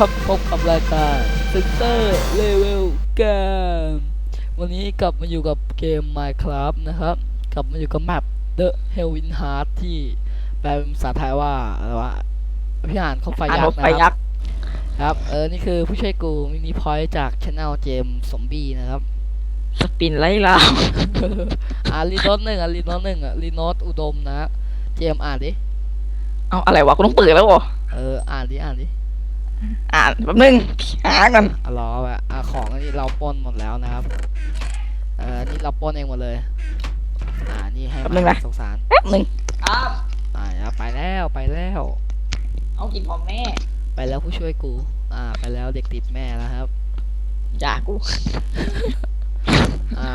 ครับพบกับรายการเซนเตอร์เลเวลเกมวันนี้กลับมาอยู่กับเกม Minecraft นะครับ กลับมาอยู่กับแมป The Hellwind Heart ที่แปลเป็นภาษาไทยว่าอะไรวะพี่อ่านเขาไฟอ่านยักรถษ์ไฟนะคยัรับกษ์ครับ เออ นี่คือผู้ช่วยกูมินิพอยต์จากช anel เจมสมบีนะครับ สปินไล่ลาวอ่ารีโนตหนึ่งอะรีโนตหนึ่งอะรีโนตอุดมนะ เจมอ่านดิ เอาอะไรวะกูต้องเปิดแล้วเหรอ เออ อ่านดิ อ่านดิ อ่านแป๊บนึงหากันอะรอแบบอะของอันนี้เราปล้นหมดแล้วนะครับ เออนี่เราปล้นเองหมดเลย อ่า นี่ให้มาสงสาร แป๊บนึงอ้าวอ่าเดี๋ยวไปแล้วไปแล้ว เอากินของแม่ ไปแล้วผู้ช่วยกู อ่า ไปแล้วเด็กติดแม่แล้วครับจ่ากู อ่า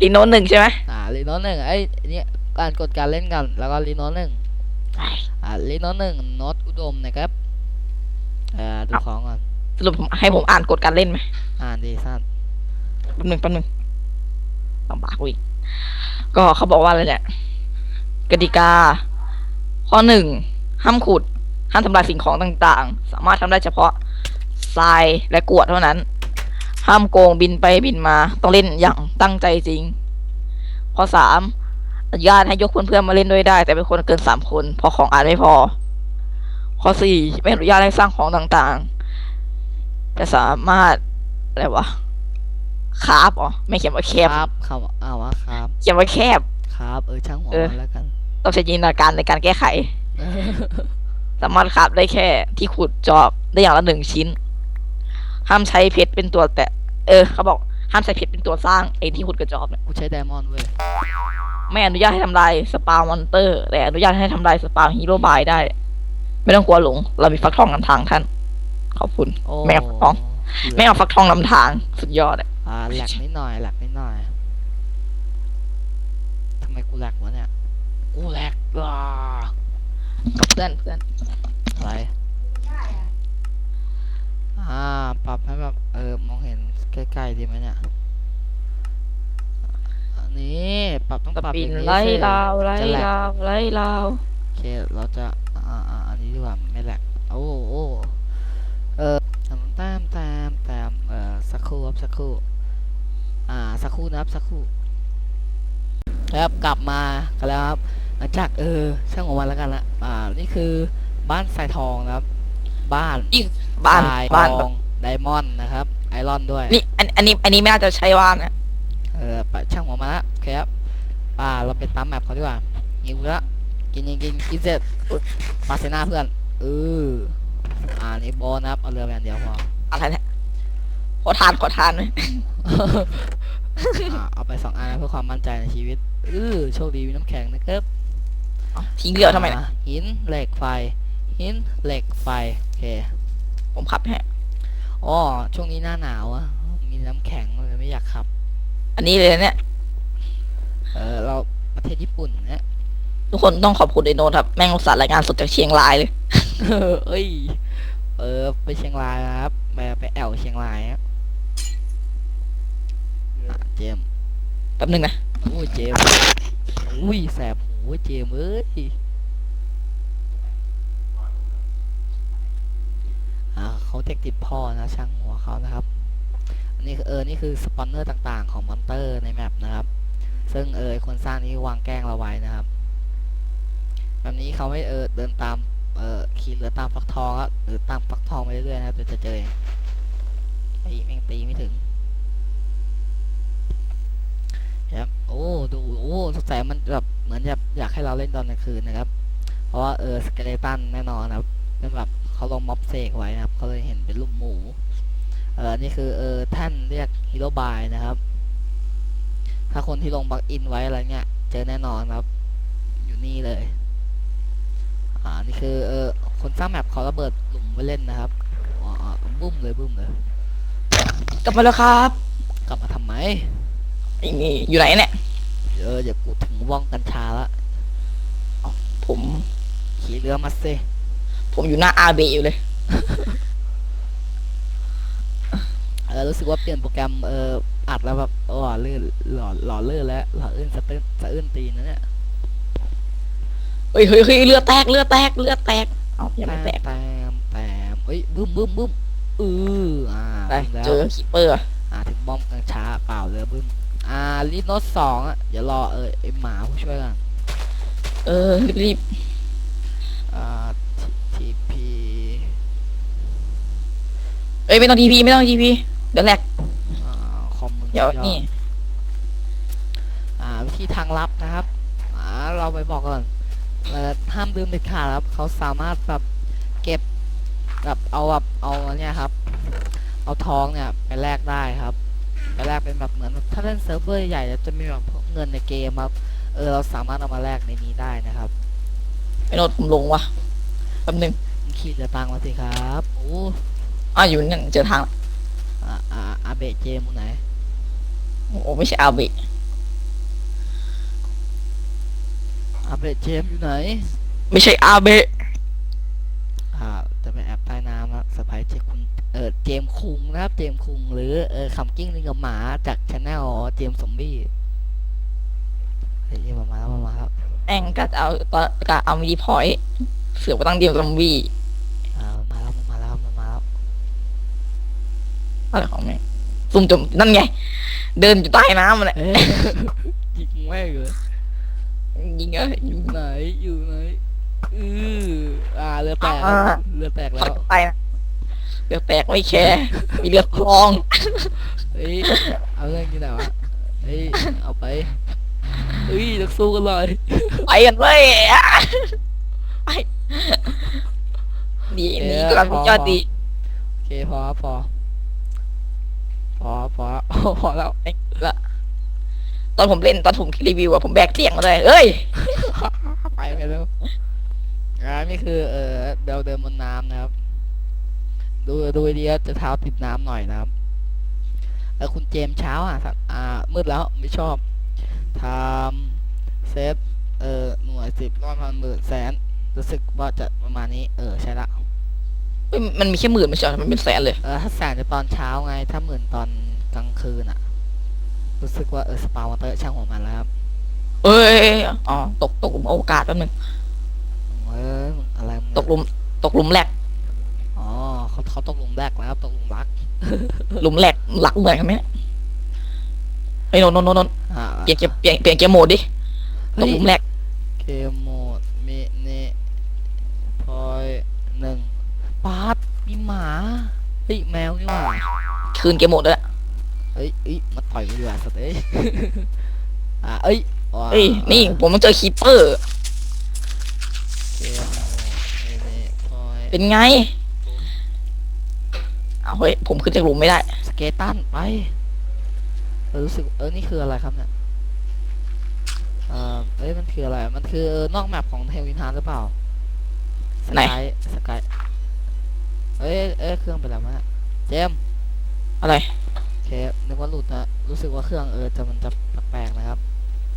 อีโนนหนึ่งใช่ไหมอ่าลีโนตหนึ่งไอ้เนี่ยการกดการเล่นกัน แล้วก็ลีโนตหนึ่งอ่าลีโนตหนึ่งโนตอุดมนะครับ เอ่อดูของก่อน สรุปผมให้ผมอ่านกฎการเล่นไหมอ่านดีสั้นแป๊บนึงแป๊บนึงลำบากกูอีกก็เขาบอกว่าอะไรเนี่ยกติกา ข้อหนึ่งห้ามขุด ห้ามทำลายสิ่งของต่างๆ สามารถทำได้เฉพาะทรายและกรวดเท่านั้น ห้ามโกงบินไปบินมา ต้องเล่นอย่างตั้งใจจริง ข้อสามอนุญาตให้ยกเพื่อนๆมาเล่นด้วยได้ แต่เป็นคนเกินสามคนเพราะของอ่านไม่พอ ข้อสี่ไม่อนุญาตให้สร้างของต่างๆแต่สามารถอะไรวะคาบอ๋อไม่เขียนว่าแคบครับคำอ้าวว่าครับเขียนว่าแคบครับ เออช่างหัวเออมันแล้วกัน ต้องใช้จินตนาการในการแก้ไข สามารถคาบได้แค่ ที่ขุดจอบได้อย่างละหนึ่งชิ้น ห้ามใช้เพชรเป็นตัวแต่ เออ เขาบอกห้ามใช้เพชรเป็นตัวสร้างไอ้ที่ขุดกระจอบเนี่ยกูใช้ไดมอนด์เว้ยไม่อนุญาตให้ทำลายสปาวมอนเตอร์ แต่อนุญาตให้ทำลายสปาวฮีโร่บายได้ ไม่ต้องกลัวหลง เรามีฟักทองนำทางท่าน ขอบคุณ โอ้แม่ฟักทอง แม่เอาฟักทองนำทาง สุดยอดอะอ่าแหลกนิดหน่อยแหลกนิดหน่อยทำไมกูแหลกวะเนี่ย กูแหลกอ่ากับเพื่อนเพื่อนอะไร อ่า ปรับให้แบบ เออ มองเห็นใกล้ๆดีไหมเนี่ย อันนี้ ปรับต้องสปรับปิอนย่างนี้ไล่สิ ลาวไล่จะแหลก ลาวไล่ลาว โอเค เราจะอ่าอ่าอันนี้ ดีกว่าไม่แหลกโอ้โอ้เออตามตามตามตามเอ่อสักครู่ครับสักครู่อ่าสักครู่นะครับสักครู่ครับกลับมากันแล้วครับหลังจากเออช่างของมันแล้วกันละอ่านี่คือบ้านทรายทองนะครับ บ้านอีกบ้านทรายบ้านทองไดมอนด์นะครับ ไอรอนด้วยนี่อันอันนี้อันนี้ไม่น่าจะใช้ว่านนะเออปะช่างหัวมาละโอเคครับ ป่าเราไปตามแมปเขาดีกว่าหิวละ กินกินกินกินเสร็จอุ๊ยปาเซน่าเพื่อนเอออ่านี่โบนะครับเอาเรือไปอันเดียวพออะไรเนี่ยขอทานขอทานไหมอ่าเอาไปสองอันนะเพื่อความมั่นใจในชีวิตเออโชคดีมีน้ำแข็งนะครับเอาทิ้งเรือทำไมนะอ่าหินเหล็กไฟ หินเหล็กไฟโอเคผมขับให้อ๋อช่วงนี้หน้าหนาวอะมีน้ำแข็งเลยไม่อยากขับ อันนี้เลยเนี่ย เออเราประเทศญี่ปุ่นเนี่ย ทุกคนต้องขอบคุณไอโนตครับ แม่งอุตส่าห์รายงานสดจากเชียงรายเลย เอ้ย เออ ไปเชียงรายนะครับไปไปแอวเชียงรายครับอะเจมส์แป๊บนึงนะอุ้ยเจมส์อุ้ยแสบหูเจมส์เอ้ยอ่าเขาเทคติดพ่อนะช่างหัวเขานะครับอันนี้คือเออนี่คือสปอนเนอร์ต่างๆของมอนเตอร์ในแมปนะครับ ซึ่งเออคนสร้างนี้วางแกล้งเราไว้นะครับ แบบนี้เขาไม่เออเดินตามเออขี่เรือตามฟักทองอะหรือตามฟักทองไปเรื่อยๆนะครับจะเจอเองตีแม่งตีไม่ถึงครับโอ้ดูโอ้สงสัยมันแบบเหมือนแบบอยากให้เราเล่นตอนกลางคืนนะครับ เพราะว่าเออสเกเลตันแน่นอนนะครับเป็นแบบเขาลงม็อบเสกไว้นะครับเขาเลยเห็นเป็นรูปหมูเออนี่คือเออท่านเรียกฮีโร่บายนะครับ ถ้าคนที่ลงบักอินไว้อะไรเงี้ยเจอแน่นอนครับ อยู่นี่เลย อ่านี่คือเออคนสร้างแมปเขาระเบิดหลุมไว้เล่นนะครับอ๋ออ๋อบุ้มเลยบุ้มเลย กลับมาแล้วครับ กลับมาทำไมไอ้นี่อยู่ไหนเนี่ยเออเดี๋ยวกูถึงว่องกัญชาละผมขี่เรือมาเซผมอยู่หน้าอาเบอยู่เลยเออรู้สึกว่าเปลี่ยนโปรแกรมเอออัดแล้วแบบหล่อลื่นหล่อหล่อลื่นแล้วหล่อลื่นสะตื้นสะอื้นตีนนะเนี่ย เฮ้ยเฮ้ยเฮ้ยเรือแตกเรือแตกเรือแตกเอายังไม่แตกแตมแตมเฮ้ยบึ้มบึ้มบึ้มอืออ่าไปบึ้มแล้วเจอคิปเปอร์ อ่าถึงบอมกังช้าเปล่าเลยบึ้มอ่าลีดโนตสองอะเดี๋ยวรอเออไอหมาผู้ช่วยกันเออรีบอ่าทีพีๆเอ้ยไม่ต้องทีพีไม่ต้องทีพีเดี๋ยวแหลกอ่าคอมมูนเดี๋ยวนี่ อ่าวิธีทางลับนะครับอ่าเราไปบอกก่อน เอ่อห้ามดื่มเด็ดขาดครับ เขาสามารถแบบเก็บแบบเอาแบบเอาเนี่ยครับ เอาทองเนี่ยไปแลกได้ครับไปแลกเป็นแบบเหมือนถ้าเล่นเซิร์ฟเวอร์ใหญ่ๆจะมีแบบพวกเงินในเกมครับ เออเราสามารถเอามาแลกในนี้ได้นะครับไอ้โนดผมลงวะแป๊บนึงขี่จะตังมาสิครับโอ้อะอยู่นั่นเจอทางละอ่าอ่าอาเบะเจมอยู่ไหน โอ้ไม่ใช่อาเบะ อา เบะเจมอยู่ไหน ไม่ใช่อาเบะอ่าจะไปแอบใต้น้ำนะสไปเจคุณเออเจมส์คุงนะครับเจมส์คุง หรือเออคำกิ้งลิงกับหมาจากชาแนลเจมส์ซอมบี้เฮ้ยมามาแล้วมามาแล้วแองก็จะเอาตอนก็เอามีดีพอยต์เสือกไปตั้งเดียวซอมบี้อ่ามาแล้วมาแล้วมาแล้วอะไรของแม่งซุ่มจมนั่นไง เดินอยู่ใต้น้ำมันแหละเอ๊ะยิงแม่งเลย ยิงเอ้ยอยู่ไหนอยู่ไหนอืออ่าเรือแตกอ่าเรือแตกพัแล้ดวไปนะเรือแตกไม่แคร์มีเรือคลองเฮ้ยเอาเรื่องนี้ไหนวะเฮ้ยเอาไปเฮ้ยนักสู้กันเลยไปกันเว้ยไปดีนี่กำลังยอดดีโอเคพอครับพอพอพอพอแล้วละ ตอนผมเล่นตอนผมรีวิวอะผมแบกเตียงมาเลยเอ้ย ไปกันแล้วอ่านี่คือเออเดินเดินบนน้ำนะครับ ดูดูดีๆจะเท้าติดน้ำหน่อยนะครับเออคุณเจมส์เช้าอะครับอ่ามืดแล้วไม่ชอบทำเซฟเออหน่วยสิบร้อยพันหมื่นแสนรู้สึกว่าจะประมาณนี้เออใช่ละเฮ้ยมันมีแค่หมื่นไม่ใช่เหรอมันเป็นแสนเลย เออถ้าแสนจะตอนเช้าไง ถ้าหมื่นตอนกลางคืนอะ รู้สึกว่าเออสปาวเตอร์ช่างหัวมันแล้วครับเอ้ยอ๋อตกตกหลุมโอวกาศแป๊บนึงเอออะไรมึงตกหลุม ตกหลุมแหลกอ๋อเขาเขาตกหลุมแรกแล้วครับตกหลุมรักหลุมแหลกหลักเหมือนกันไหมเนี่ยไอ้ยโนนนนนนโนนอ่าเปลี่ยนเกมเปลี่ยนเปลี่ยนเกมโหมดดิตกหลุมแหลกเกมโหมดมินิพอยหนึ่งปาร์ตมีหมาเฮ้ยแมวนี่หว่าคืนเกมโหมดด้วย เอ้ยเอ้ยมาต่อยกูดีกว่าสัตว์เอ้ย อ่าเอ้ยว้าเอ้ยนี่ผมต้องเจอคีปเปอร์ เกมโหมดมินิพอยเป็นไงเอาเฮ้ยผมขึ้นจากหลุมไม่ได้ สเกตันไปเออรู้สึกเออนี่คืออะไรครับเนี่ยเออเอ้ยมันคืออะไร มันคือนอกแมปของเทวินฮาร์หรือเปล่าสไหน กายสกายเอ้ยเอ้ยเครื่องเป็นอะไรวะเนี่ยเจมส์อะไร โอเคนึกว่าหลุดนะรู้สึกว่าเครื่องเออจะมันจะแปลกๆนะครับ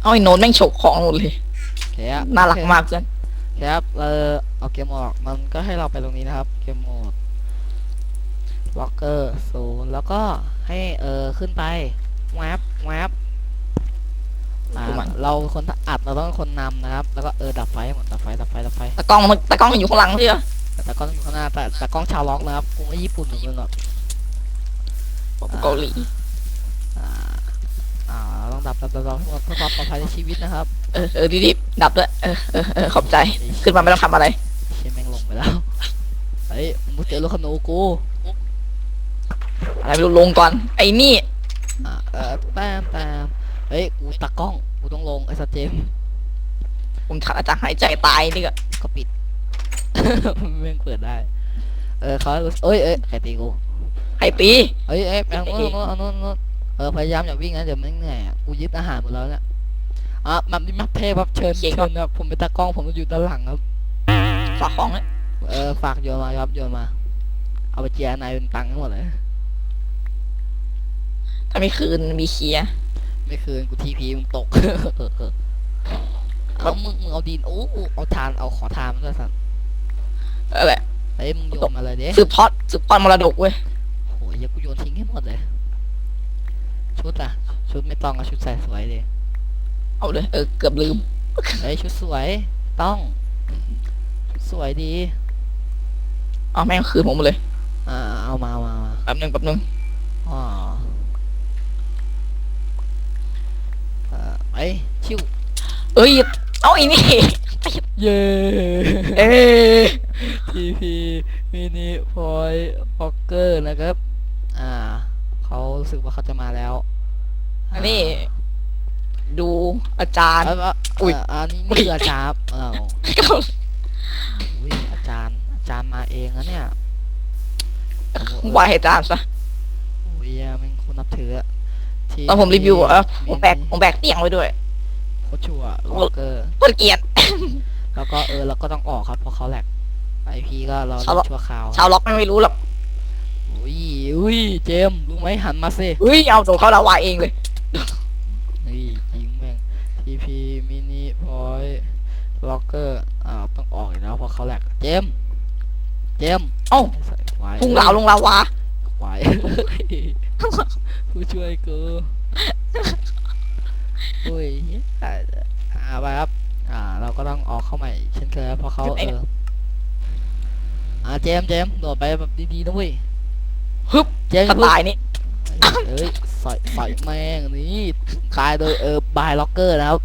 เอาไอ้โนนแม่งฉกของหมดเลยโอเคครับน่ารักโอเคมากเพื่อนโอเคครับเราเอาเกมโหมดออกมันก็ให้เราไปตรงนี้นะครับ เกมโหมดล็อกเกอร์ศูนย์แล้วก็ให้เออขึ้นไปแวบแวบอ่าดูมันเราคนอัดเราต้องเป็นคนนำนะครับ แล้วก็เออดับไฟให้หมดดับไฟดับไฟดับไฟตะกล้องมันตะกล้องอยู่ข้างหลังใช่ไหมแต่กล้องอยู่ข้างหน้าแต่แต่กล้องชาวล็อกนะครับกูไม่ญี่ปุ่นเหมือนมึงหรอก เกาหลีอ่าอ่าเราต้องดับดับดับดับให้หมดเพื่อความปลอดภัยในชีวิตนะครับเออเออรีบๆดับด้วยเออเออเออขอบใจขึ้นมาไม่ต้องทำอะไรเชี่ยแม่งลงไปแล้วเฮ้ยมึงเจอรถขนูกูอะไรไม่รู้ลงก่อน ไอ้นี่อ่าเออแต้มแต้มเฮ้ยกูตากล้องกูต้องลงไอ้สตว์เจมส์ผมขาดอาจารย์หายใจตายนี่ก็ก็ปิดแม่งเปิดได้ เออเขารู้สึกเอ้ยเอ้ยใครตีกู ไอ้ตีเอ้ยเอ้ยไปทางโน้นทางโน้นทางโน้นทางโน้นเออพยายามอย่าวิ่งนะเดี๋ยวมันเหนื่อยอะกูยึดอาหารหมดแล้วเนี่ยอะมันนี่มาเทครับเชิญเชิญครับผมเป็นตากล้องผมจะอยู่ด้านหลังครับ ฝากของเลยเออฝากโยนมาครับโยนมา เอาไปเจียนายเป็นตังค์ทั้งหมดเลยถ้าไม่คืนมีเคลียร์ ไม่คืนกูทีพีมึงตก เออเออเอามึงมึงเอาดินโอ้เอาทานเอาขอทานมาด้วยสัตว์อะไรเฮ้ยมึงโยนมาเลยเด้สืบทอดสืบทอดมรดกเว้ย โอ้ยอย่ากูโยนทิ้งให้หมดเลย ชุดอะชุดไม่ต้องอะชุดใส่สวยดิเอาเลยเออเกือบลืมเฮ้ยชุดสวยต้องชุดสวยดีเอาแม่งคืนผมหมดเลยอ่าเอาเอามามามาแป๊บหนึงแป๊บหนึงอ๋อเอ่อไปชิวเอ้ยเอาอีนี่เย้เอ้ยทีพีมินิพอยฮอกเกอร์นะครับอ่า เขารู้สึกว่าเขาจะมาแล้วอันนี้ ดูอาจารย์อ่าเอ่ออุ๊ยเอ่ออันนี้นี่คืออาจารย์ครับอ้าวอุ้ยอาจารย์ อาจารย์มาเองนะเนี่ยโอ้โหวายให้อาจารย์ซะอุ้ยมันคนนับถืออะตอนผมรีวิวอะผมิมนิแบกผมแบกเตียงไว้ด้วยโคตรชัวล็อกเกอร์เพื่อเกียรติแล้วก็เออเราก็ต้องออกครับเพราะเขาแหลกไอพีก็เราชาวล็อก ชั่วคราวชาวล็อกไม่รู้หรอก อุ้ยอุ้ยเจมส์รู้ไหมหันมาสิเฮ้ยเอาโดนเข้าลาวาเองเลย นี่ยิงแม่งทีพีมินิพอยล็อกเกอร์อ่าต้องออกอีกแล้วเพราะเขาแหลกเจมส์เจมส์เอ้าใส่ควายพุ่งเหลาลงลาวาควายผู้ช่วยกูอุ้ยอ่าไปครับ อ่า เราก็ต้องออกเข้าใหม่เช่นเคยครับเพราะเขาเอออ่าเจมส์เจมส์โดดไปแบบดีๆนะเว้ย ฮึบเจมส์กระอย่าเพิ่งต่ายนี่เอ้ยใส่ใส่แม่งนี่ตายโดยเออบายล็อกเกอร์นะครับ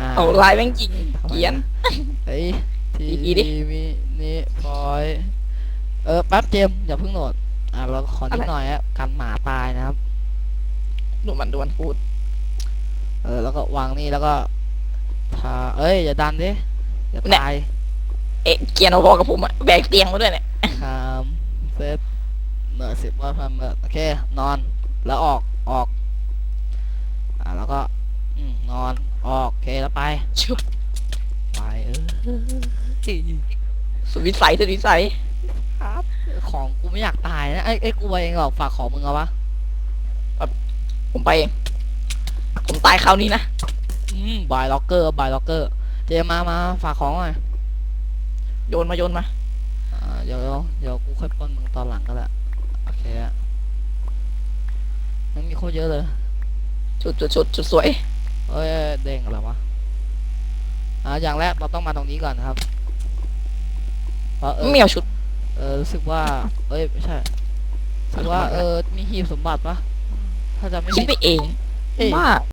อ่าเอาลายแม่งจริงทำไมเกรียนนะเฮ้ยทีดีๆดิมีนี่พอยเออแป๊บเจมส์อย่าเพิ่งโหลดอ่าเราขอนิดหน่อยครับกันหมาตายนะครับดูมันดูมันพูด เออ แล้วก็วางนี่แล้วก็ทาเอ้ย อย่าดันดิอย่าตายเอ๊ะเกียนเอาพอกับผมอะแบกเตียงมาด้วยเนี่ยคามเซต เนอร์สิบว่าพันเมอร์โอเค นอน แล้วออกออก อ่าแล้วก็อืมนอน ออก โอเค แล้วไป ชุบ ไป เออสุดวิสัยสุดวิสัยครับ ของกูไม่อยากตายนะ ไอ้ไอ้กูเองหรอกฝากของมึงเอาวะผมไปเอง ผมตายคราวนี้นะ อืมบายล็อกเกอร์บายล็อกเกอร์ เจมมามาฝากของหน่อยโยนมาโยนมา อ่า เดี๋ยวเดี๋ยวกูค่อยปล้นมึงตอนหลังก็ได้โอ เคอะมันมีโคตรเยอะเลยชุดชุดชุดชุดสวยเอ้ยเด้งอะไรวะอ่าอย่างแรกเราต้องมาตรงนี้ก่อนนะครับเพราะเออไม่เอาชุด เออรู้สึกว่า เอ้ยไม่ใช่รู้สึกว่าเออมีหีบสมบัติปะถ้าจะไม่คิดผิดไปเองเอ้ย ว่า